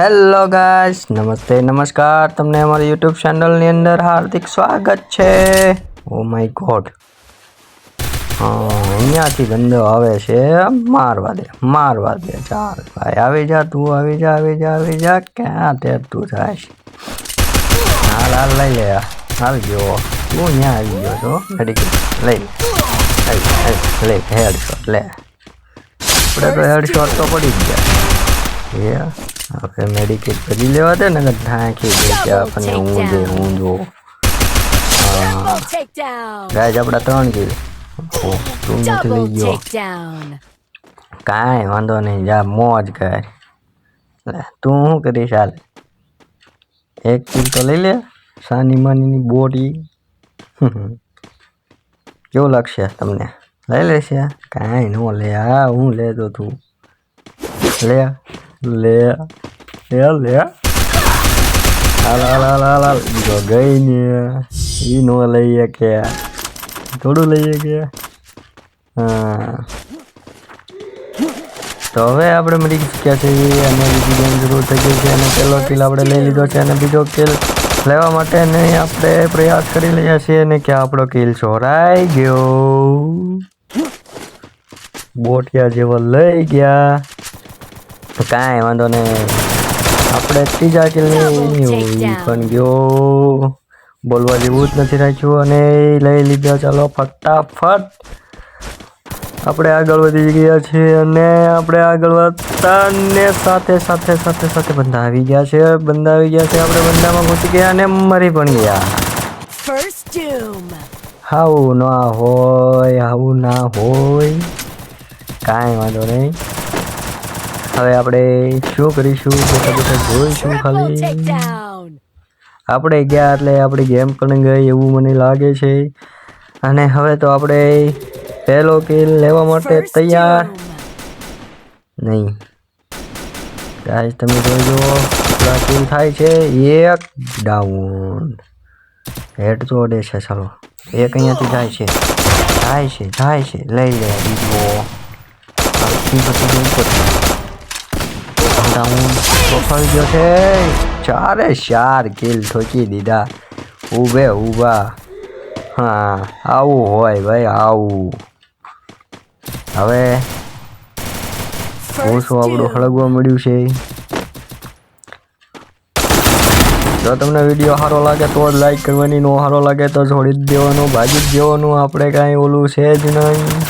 Hello guys નમસ્તે નમસ્કાર. તમને અમારી યુટ્યુબ ચેનલની અંદર હાર્દિક સ્વાગત છે. ઓ માય ગોડ અહીંયાથી ધંધો આવે છે. મારવા દે મારવા દે. ચાલ ભાઈ આવી જા તું આવી જા આવી જા આવી જા. ક્યાં તે તું જાય હાલ હાલ લઈ લે. હાલ ગયો. તું અહીંયા આવી ગયો છો? મેડિકલ લઈ લે આવી, આવી, લે. આપણે તો હેડશોટ તો પડી ગયા. હવે મેડિકેટ કરી લેવા દે ને ઢાંકી દે કે આપણને હું ઊંધો હું. જો ગાય આપણા ત્રણ કિલ તું નથી લઈ ગયો. કાંઈ વાંધો નહીં જા મોજ કર. તું શું કરીશ હાલ? એક કિલ તો લઈ લે સાની માનીની બોડી. કેવું લાગશે તમને? લઈ લેશે? કાંઈ ન લે હા હું લેતો તું. લે. લે લે લે હાલ હાલ હાલ હાલ હાલ બીજો ગઈ ને એ નો લઈએ કે થોડું લઈએ કે હા તો હવે આપણે મળી ચૂક્યા છીએ અને બીજી ગેમ જરૂર થઈ ગઈ છે અને પહેલો કિલ આપણે લઈ લીધો છે અને બીજો કિલ લેવા માટે ને આપણે પ્રયાસ કરી રહ્યા છીએ ને કે આપણો કિલ ચોરાઈ ગયો. બોટિયા જેવો લઈ ગયા. તો કાંઈ વાંધો નહીં. આપણે ત્રીજા કિલની પણ ગયો. બોલવા જેવું જ નથી રાખ્યું અને લઈ લીધા. ચાલો ફટાફટ. આપણે આગળ વધી ગયા છે અને આપણે આગળ વધતા ને સાથે સાથે સાથે સાથે બંધા આવી ગયા છે. બંધા આવી ગયા છે. આપણે બંધામાં ઘૂસી ગયા અને મરી પણ ગયા. આવું ના હોય આવું ના હોય. કાંઈ વાંધો નહીં. હવે આપણે શું કરીશું? બેઠા બેઠા જોઈશું ખાલી. આપણે ગયા એટલે આપણી ગેમ પણ ગઈ એવું મને લાગે છે. અને હવે તો આપણે પહેલો કિલ લેવા માટે તૈયાર. નહીં. ગાઈસ તમે જોઈ જુઓ. કિલ થાય છે. એક ડાઉન હેડ તો અડે છે ચાલો. એક અહીંયાથી જાય છે. જાય છે જાય છે. લઈ લે બીજો. ડાઉન પ્રોફાઇલ ગયો છે. ચારે ચાર કિલ ઠોકી દીધા. ઊભે ઊભા. હા આવું હોય ભાઈ આવું. હવે હું શું આપણું. હળગવા મળ્યું છે. જો તમને વીડિયો સારો લાગે તો જ લાઈક કરવાની નો સારો લાગે તો છોડી જ દેવાનું ભાગી જ દેવાનું. આપણે કાંઈ ઓલું છે જ નહીં.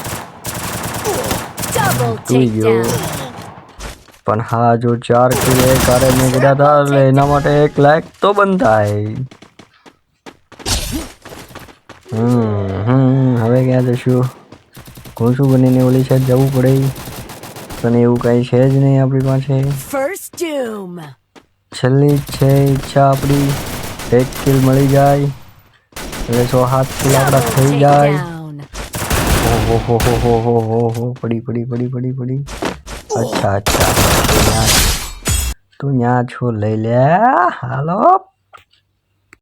Double તું ગયો. પણ હા જો ચાર કિલો એક આરે મેં કર્યા હતા એટલે એના માટે એક લાખ તો બંધાય. હમ હમ હવે ક્યાં જશું? ઘોસું બનીને ઓલી છે જવું પડે? પણ એવું કાંઈ છે જ નહીં આપણી પાસે? છેલ્લી છે ઈચ્છા આપણી. એક કિલ મળી જાય એટલે સો હાથ કિલ આપણા થઈ જાય. ઓહો હો હો હો હો હો પડી પડી પડી પડી પડી. અચ્છા અચ્છા. તું ન્યા છું લઈ લે. હાલો.